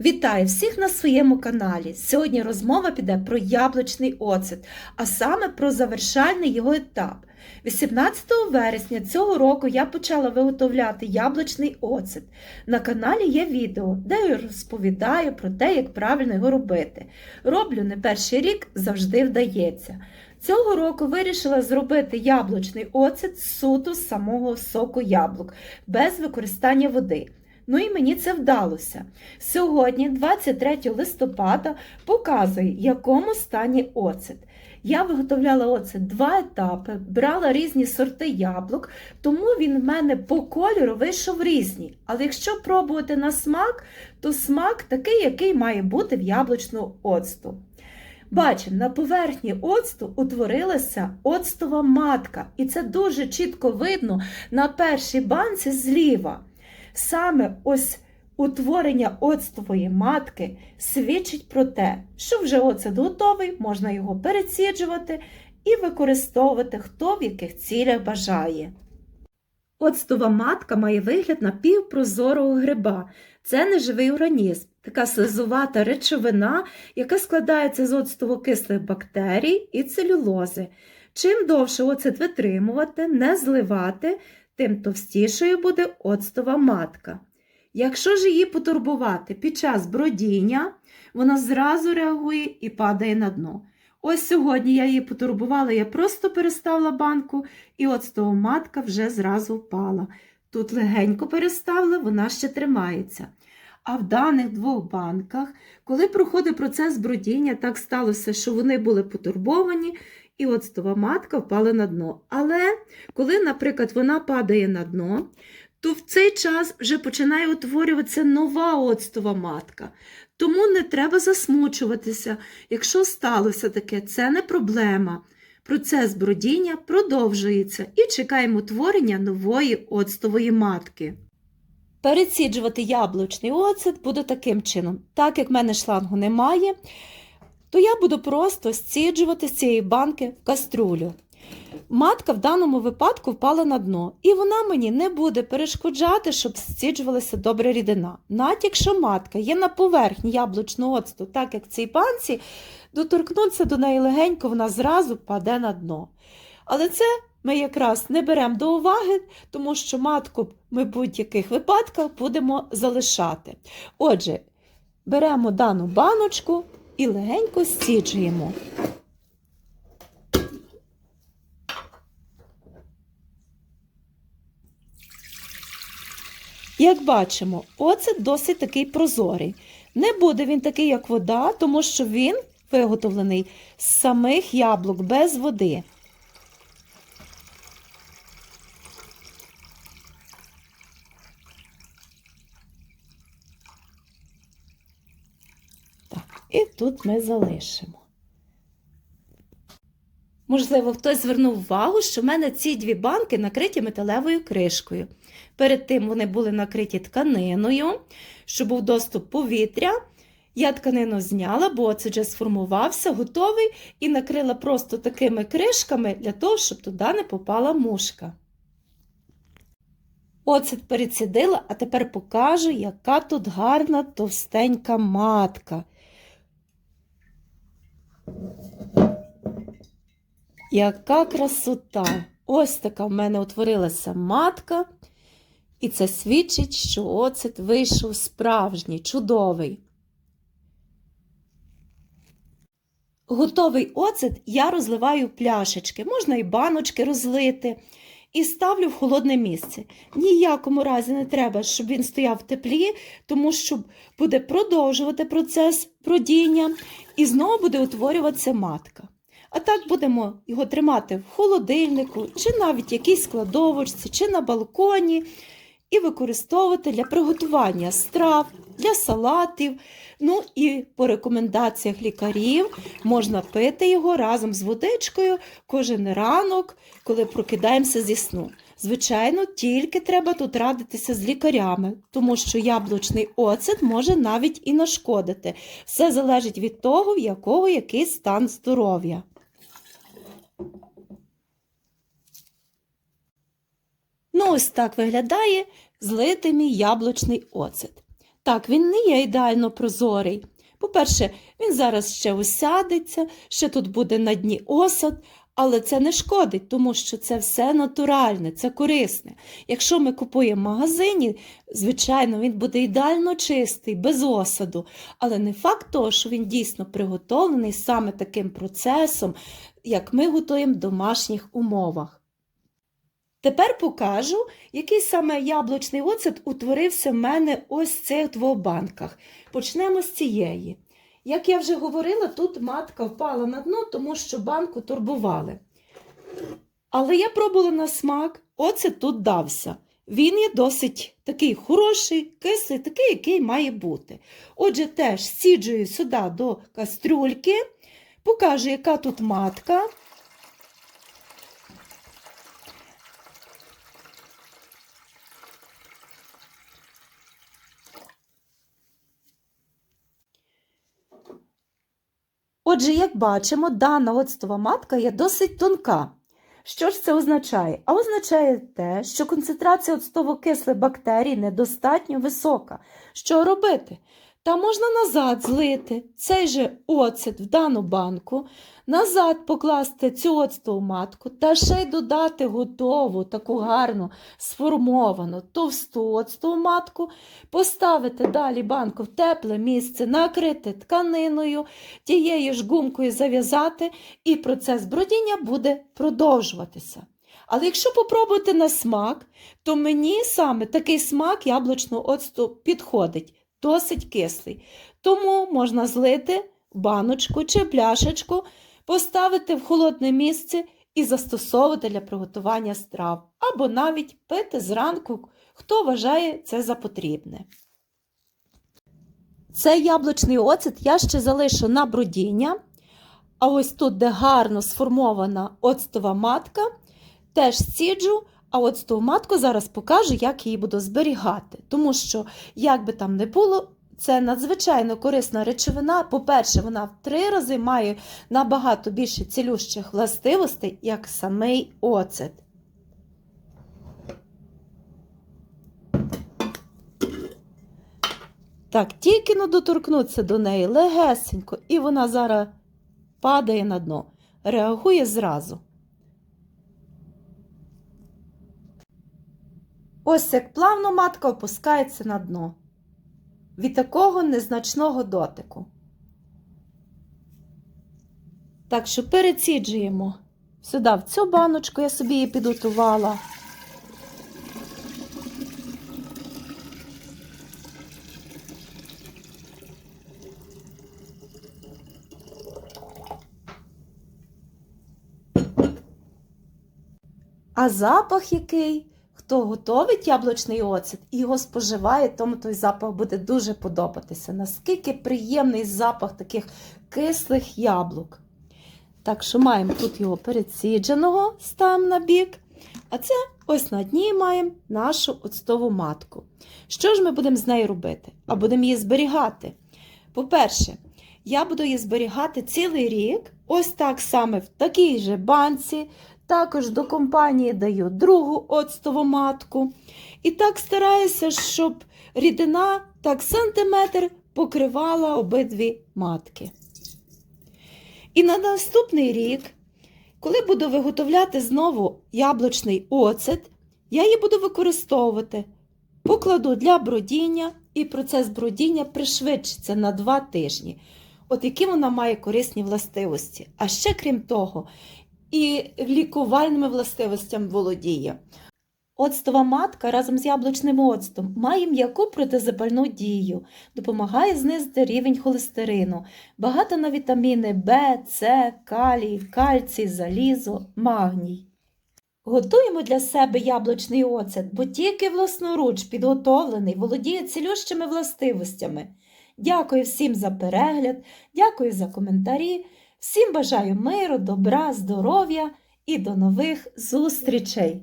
Вітаю всіх на своєму каналі. Сьогодні розмова піде про яблучний оцет, а саме про завершальний його етап. 18 вересня цього року я почала виготовляти яблучний оцет. На каналі є відео, де я розповідаю про те, як правильно його робити. Роблю не перший рік, завжди вдається. Цього року вирішила зробити яблучний оцет суто з самого соку яблук, без використання води. Ну і мені це вдалося. Сьогодні, 23 листопада, показую, в якому стані оцет. Я виготовляла оцет два етапи, брала різні сорти яблук, тому він в мене по кольору вийшов різний. Але якщо пробувати на смак, то смак такий, який має бути в яблучному оцту. Бачимо, на поверхні оцту утворилася оцтова матка, і це дуже чітко видно на першій банці зліва. Саме ось утворення оцтової матки свідчить про те, що вже оцет готовий, можна його переціджувати і використовувати хто в яких цілях бажає. Оцтова матка має вигляд напівпрозорого гриба. Це неживий організм, така слизувата речовина, яка складається з оцтово-кислих бактерій і целюлози. Чим довше оцет витримувати, не зливати, тим товстішою буде оцтова матка. Якщо ж її потурбувати під час бродіння, вона зразу реагує і падає на дно. Ось сьогодні я її потурбувала, я просто переставила банку, і оцтова матка вже зразу впала. Тут легенько переставила, вона ще тримається. А в даних двох банках, коли проходить процес бродіння, так сталося, що вони були потурбовані, і оцтова матка впала на дно. Але коли, наприклад, вона падає на дно, то в цей час вже починає утворюватися нова оцтова матка. Тому не треба засмучуватися. Якщо сталося таке, це не проблема. Процес бродіння продовжується і чекаємо утворення нової оцтової матки. Переціджувати яблучний оцет буду таким чином. Так як в мене шлангу немає, то я буду просто сціджувати з цієї банки в каструлю. Матка в даному випадку впала на дно, і вона мені не буде перешкоджати, щоб сціджувалася добра рідина. Навіть якщо матка є на поверхні яблучного оцту, так як цій банці, доторкнутися до неї легенько, вона зразу паде на дно. Але це ми якраз не беремо до уваги, тому що матку ми в будь-яких випадках будемо залишати. Отже, беремо дану баночку і легенько стіджуємо. Як бачимо, оцет досить такий прозорий. Не буде він такий, як вода, тому що він виготовлений з самих яблук без води. І тут ми залишимо. Можливо, хтось звернув увагу, що в мене ці дві банки накриті металевою кришкою. Перед тим вони були накриті тканиною, щоб був доступ повітря. Я тканину зняла, бо оцет вже сформувався, готовий, і накрила просто такими кришками для того, щоб туди не попала мушка. Оцет перецідила, а тепер покажу, яка тут гарна товстенька матка. Яка красота! Ось така в мене утворилася матка, і це свідчить, що оцет вийшов справжній, чудовий. Готовий оцет я розливаю пляшечки, можна і баночки розлити, і ставлю в холодне місце. Ніякому разі не треба, щоб він стояв в теплі, тому що буде продовжувати процес бродіння і знову буде утворюватися матка. А так будемо його тримати в холодильнику, чи навіть якійсь складовочці, чи на балконі, і використовувати для приготування страв, для салатів. Ну і по рекомендаціях лікарів можна пити його разом з водичкою кожен ранок, коли прокидаємося зі сну. Звичайно, тільки треба тут радитися з лікарями, тому що яблучний оцет може навіть і нашкодити. Все залежить від того, в якого який стан здоров'я. Ну, ось так виглядає злитий мій яблучний оцет. Так, він не є ідеально прозорий. По-перше, він зараз ще осядеться, ще тут буде на дні осад, але це не шкодить, тому що це все натуральне, це корисне. Якщо ми купуємо магазині, звичайно, він буде ідеально чистий, без осаду, але не факт того, що він дійсно приготовлений саме таким процесом, як ми готуємо в домашніх умовах. Тепер покажу, який саме яблучний оцет утворився в мене ось в цих двох банках. Почнемо з цієї. Як я вже говорила, тут матка впала на дно, тому що банку турбували. Але я пробувала на смак, оцет тут дався. Він є досить такий хороший, кислий, такий, який має бути. Отже, теж сіджую сюди до кастрюльки, покажу, яка тут матка. Отже, як бачимо, дана оцтова матка є досить тонка. Що ж це означає? А означає те, що концентрація оцтово-кислих бактерій недостатньо висока. Що робити? Та можна назад злити цей же оцет в дану банку, назад покласти цю оцтову матку та ще й додати готову, таку гарну, сформовану, товсту оцтову матку, поставити далі банку в тепле місце, накрити тканиною, тією ж гумкою зав'язати, і процес бродіння буде продовжуватися. Але якщо попробувати на смак, то мені саме такий смак яблучного оцту підходить, досить кислий. Тому можна злити баночку чи пляшечку, поставити в холодне місце і застосовувати для приготування страв, або навіть пити зранку, хто вважає це за потрібне. Цей яблучний оцет я ще залишу на бродіння. А ось тут, де гарно сформована оцтова матка, теж сіджу, а оцтову матку зараз покажу, як її буду зберігати. Тому що, як би там не було, це надзвичайно корисна речовина. По-перше, вона в три рази має набагато більше цілющих властивостей, як самий оцет. Так, тільки но доторкнуться до неї легесенько, і вона зараз падає на дно, реагує зразу. Ось як плавно матка опускається на дно від такого незначного дотику. Так що переціджуємо сюди в цю баночку, я собі її підготувала. А запах який? Хто готовить яблучний оцет і його споживає, тому той запах буде дуже подобатися. Наскільки приємний запах таких кислих яблук. Так що маємо тут його перецідженого, ставимо на бік. А це ось на дні маємо нашу оцтову матку. Що ж ми будемо з нею робити? А будемо її зберігати. По-перше, я буду її зберігати цілий рік, ось так саме в такій же банці. Також до компанії даю другу оцтову матку. І так стараюся, щоб рідина так сантиметр покривала обидві матки. І на наступний рік, коли буду виготовляти знову яблучний оцет, я її буду використовувати. Покладу для бродіння, і процес бродіння пришвидшиться на 2 тижні. От які вона має корисні властивості. А ще крім того, і лікувальними властивостями володіє. Оцтова матка разом з яблучним оцтом має м'яку протизапальну дію, допомагає знизити рівень холестерину, багато на вітаміни В, С, калій, кальцій, залізо, магній. Готуємо для себе яблучний оцет, бо тільки власноруч підготовлений володіє цілющими властивостями. Дякую всім за перегляд, дякую за коментарі. Всім бажаю миру, добра, здоров'я і до нових зустрічей!